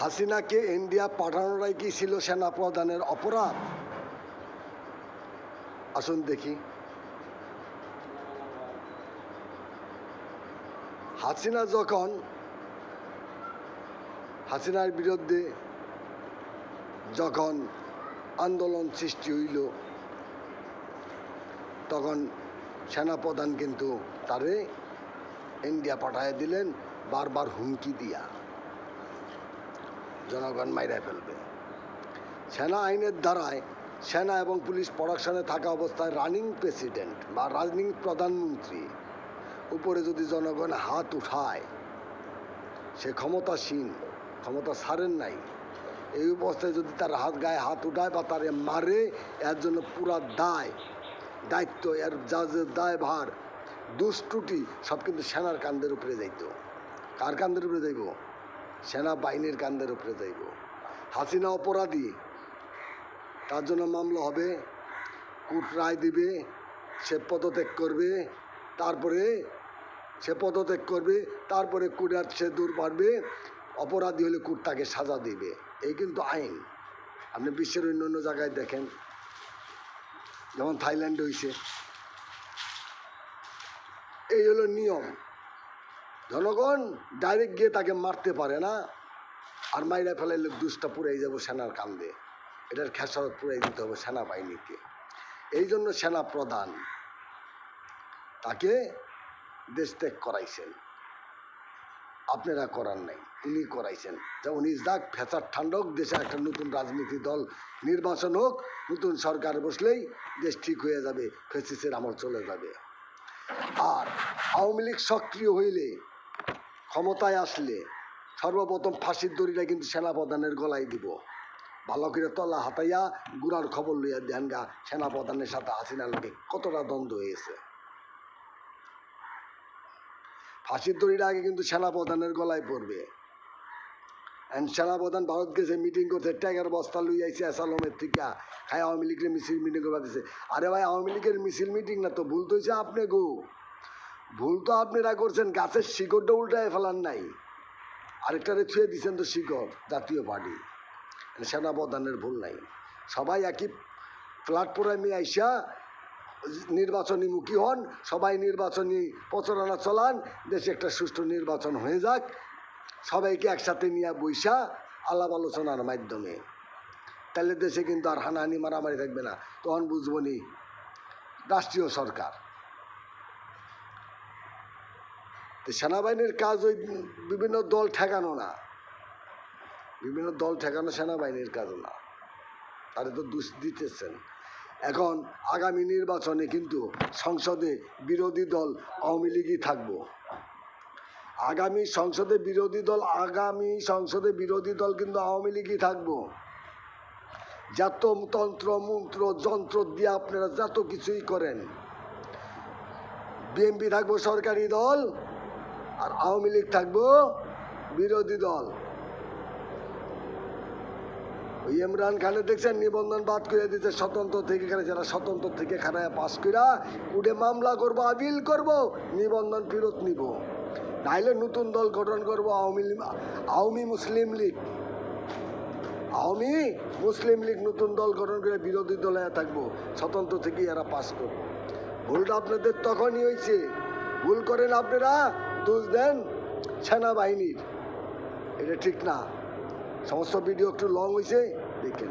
হাসিনাকে ইন্ডিয়া পাঠানোটাই কি ছিল সেনা প্রধানের অপরাধ? আসুন দেখি। হাসিনা যখন হাসিনার বিরুদ্ধে যখন আন্দোলন সৃষ্টি হইল, তখন সেনাপ্রধান কিন্তু তারে ইন্ডিয়া পাঠায় দিলেন, বারবার হুমকি দিয়া। জনগণ মাইরা ফেলবে। সেনা আইনের দ্বারায় সেনা এবং পুলিশ প্রোডাকশনে থাকা অবস্থায় রানিং প্রেসিডেন্ট বা রানিং প্রধানমন্ত্রী উপরে যদি জনগণ হাত উঠায়, সে ক্ষমতাসীন ক্ষমতা ছাড়েন নাই। এই অবস্থায় যদি তার হাত গায়ে হাত উঠায় বা তারে মারে, এর জন্য পুরা দায়, দায়িত্ব, এর যা যে দায় ভার দুষ্টুটি সব কিন্তু সেনার কান্দের উপরে যাইতো। কার কান্দের উপরে যাইব? সেনা বাহিনীর কান্দের উপরে যাইব। হাসিনা অপরাধী, তার জন্য মামলা হবে, কোর্ট রায় দিবে, সে পদত্যাগ করবে, তারপরে সে পদত্যাগ করবে, তারপরে কুড়ার সে দূর পারবে অপরাধী হলে কুট তাকে সাজা দিবে। এই কিন্তু আইন। আপনি বিশ্বের অন্য অন্য জায়গায় দেখেন, যেমন থাইল্যান্ডে হয়েছে এই হলো নিয়ম। জনগণ ডাইরেক্ট গিয়ে তাকে মারতে পারে না, আর মাইরা ফেলাইলে দুষ্টা পুরাই যাব সেনার কান্দে। এটার খেসারত পুরাই দিতে হবে সেনাবাহিনীকে। এই জন্য সেনা প্রধান তাকে দেশ ত্যাগ করাইছেন। আপনারা করার নাই, উনি করাইছেন। যে উনি যাক, ফেসার ঠান্ডক, দেশে একটা নতুন রাজনীতি দল নির্বাচন হোক, নতুন সরকার বসলেই দেশ ঠিক হয়ে যাবে ফেসিসের আমল চলে যাবে। আর আওয়ামী লীগ সক্রিয় হইলে ক্ষমতায় আসলে সর্বপ্রথম ফাঁসির দড়িটা কিন্তু সেনাপ্রধানের গলায় দিব। ভালো করে তলা হাতাইয়া গুড়ার খবর লইয়া দেন গা সেনাপ্রধানের সাথে হাসিনা লোকে কতটা দ্বন্দ্ব হয়েছে। ফাঁসির দড়িটা আগে কিন্তু সেনাপ্রধানের গলায় পড়বে। এন্ড সেনাপ্রধান ভারত গেছে মিটিং করছে, ট্যাগের বস্তা লুই আইছে অ্যাসালমের থেকে। খাই আওয়ামী লীগের মিছিল মিটিং করবা দিছে। আরে ভাই, আওয়ামী লীগের মিছিল মিটিং না তো ভুল তো হয়েছে আপনি গো। ভুল তো আপনারা করছেন, গাছের শিকড়টা উল্টায় ফেলান নাই। আরেকটারে ছুঁয়ে দিচ্ছেন তো শিকড়, জাতীয় পার্টি। সেনাপ্রধানের ভুল নাই। সবাই একই প্ল্যাটফর্মে আইসা নির্বাচনী মুখী হন, সবাই নির্বাচনী প্রচারণা চলান, দেশে একটা সুষ্ঠু নির্বাচন হয়ে যাক। সবাইকে একসাথে নিয়ে বৈশা আলাপ আলোচনার মাধ্যমে। তাহলে দেশে কিন্তু আর হানাহানি, মারামারি থাকবে না। তখন বুঝবনি রাষ্ট্রীয় সরকার। তো সেনাবাহিনীর কাজ ওই বিভিন্ন দল ঠেকানো না। বিভিন্ন দল ঠেকানো সেনাবাহিনীর কাজ না। তারা তো দোষ দিতেছেন। এখন আগামী নির্বাচনে কিন্তু সংসদে বিরোধী দল আওয়ামী লীগই থাকব। আগামী সংসদে বিরোধী দল, আগামী সংসদে বিরোধী দল কিন্তু আওয়ামী লীগই থাকব। যত তন্ত্র, মন্ত্র, যন্ত্র দিয়ে আপনারা যত কিছুই করেন, বিএনপি থাকব সরকারি দল আর আওয়ামী লীগ থাকব বিরোধী দল। ওই ইমরান খানের দেখছেন, নিবন্ধন বাদ করে দিচ্ছে স্বতন্ত্র থেকে এখানে, যারা স্বতন্ত্র থেকে খারায় পাস করা উঠে মামলা করব আবিল করব, নিবন্ধন ফেরত নিব। নাইলে নতুন দল গঠন করব আওয়ামী আওয়ামী মুসলিম লীগ। আওয়ামী মুসলিম লীগ নতুন দল গঠন করে বিরোধী দলে থাকব, স্বতন্ত্র থেকে এরা পাস করব। ভুলটা আপনাদের তখনই হয়েছে ভুল করেন আপনারা দোষ দেন সেনাবাহিনীর। এটা ঠিক না। সমস্ত ভিডিও একটু লং হয়েছে দেখেন।